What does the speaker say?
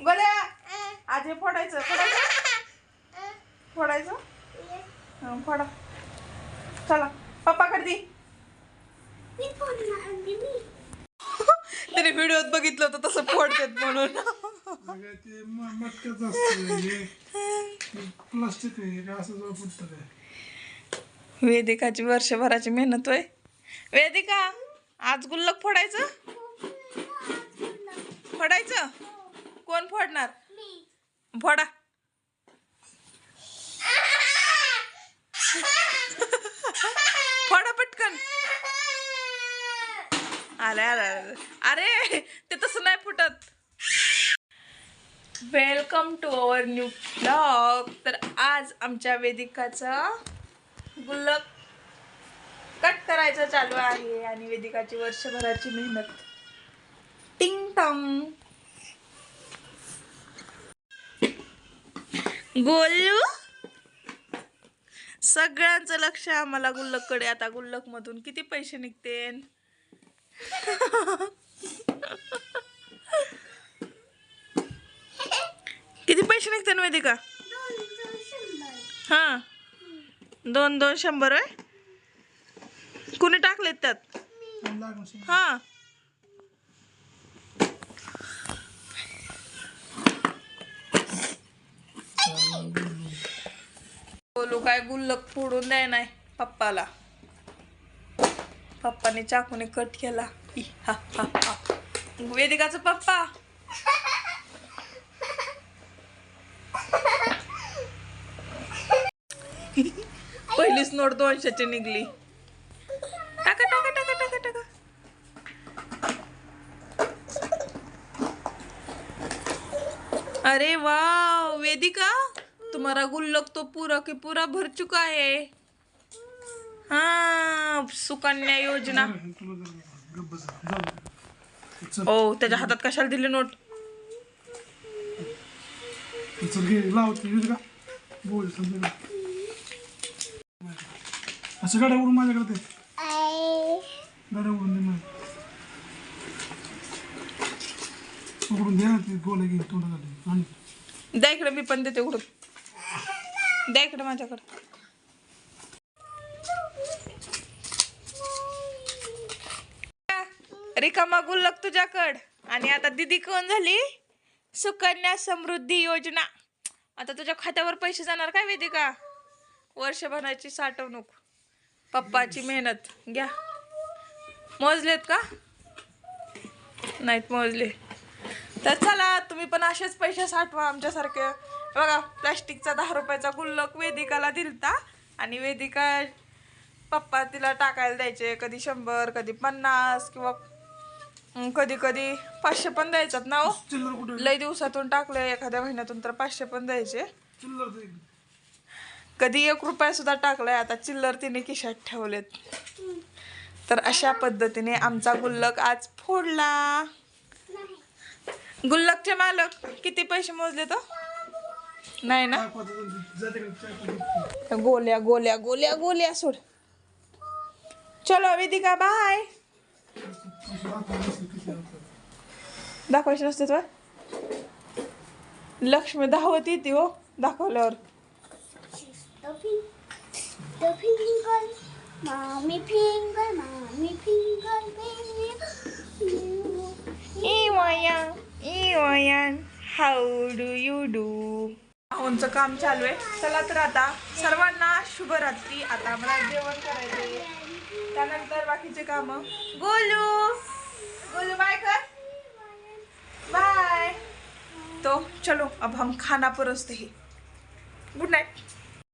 गोल्या आज हे फोडायचं फोडायचं? फोडायचं? हं, फोडा. चला पप्पाकडे दे त्याने व्हिडिओत बघितलं होतं तसं फोडतात म्हणून. हे. हे वेदिकाची वर्षभराची मेहनत होय. वेदिका आज गुल्लक फोडायचं? फोडायचं? कोण फोडणार? फोडा. फोडा पटकन. आले आले आले. अरे ते तसं नाही फुटत. Welcome to our new blog तर आज आमच्या वेदिकाचा गुल्लक कट करायचं चालू आहे आणि वेदिकाची वर्षभराची मेहनत. टिंग टॉंग गोलू सगळ्यांचं लक्ष आम्हाला गुल्लककडे. आता गुल्लक मधून किती पैसे निघते किती पैसे निघते ना वेदिका? हा. दोन दोन शंभर आहे कुणी टाकलेत त्यात. हा. गोलू काय गुल्लक फोडून द्याय नाही पप्पाला. पप्पाने चाकूने कट केला. हा, हा, हा. वेदिकाचा पप्पा. पहिलीच नोट दोनशेची निघली. टाका टाका टाका टाका टाका. अरे वा वेदिका. तुम्हारा गुल्लक तो पूरा के पूरा भर चुका है। हाँ सुकन्या योजना। हे त्याच्या हातात कशाला दिली नोट? असं गाड्या उडून माझ्याकडे ते. गाड्या उडून दे उघडून द्या ना ते गोले घेऊन तोंडात आणि. द्या इकडे मी पण देते उघडून. द्या इकडे माझ्याकडे. रिकामा गुल्लक तुझ्याकड. आणि आता दिदी कोण झाली? सुकन्या समृद्धी योजना. आता तुझ्या खात्यावर पैसे जाणार काय वेदिका? वर्षभराची साठवणूक. पप्पाची मेहनत. घ्या. मोजलेत का? नाहीत मोजले. तर चला तुम्ही पण असेच पैसे साठवा आमच्यासारखे. बघा प्लास्टिकचा दहा रुपयाचा गुल्लक वेदिकाला दिलता. आणि वेदिका पप्पा तिला टाकायला द्यायचे. कधी शंभर कधी पन्नास किंवा कधी कधी पाचशे पण द्यायच्यात ना हो. लय दिवसातून टाकले एखाद्या महिन्यातून तर पाचशे पण द्यायचे. कधी एक रुपया सुद्धा टाकलाय. आता चिल्लर तिने खिशात ठेवलेत. तर अशा पद्धतीने आमचा गुल्लक आज फोडला. गुल्लकचे मालक किती पैसे मोजले तर नाही ना? गोल्या गोल्या गोल्या गोल्या सोड. चलो वेदिका बाय दाखवायचे नसते तर लक्ष्मी धावत येते हो दाखवल्यावर. The finger, mommy finger, mommy finger, baby. आमचं काम चालू आहे. चला तर आता सर्वांना शुभरात्री. आता मला जेवण करायचे त्यानंतर बाकीचे काम. गोलू! गोलू बाय कर. बाय तो चलो अब हम खाना परसते हे. Good night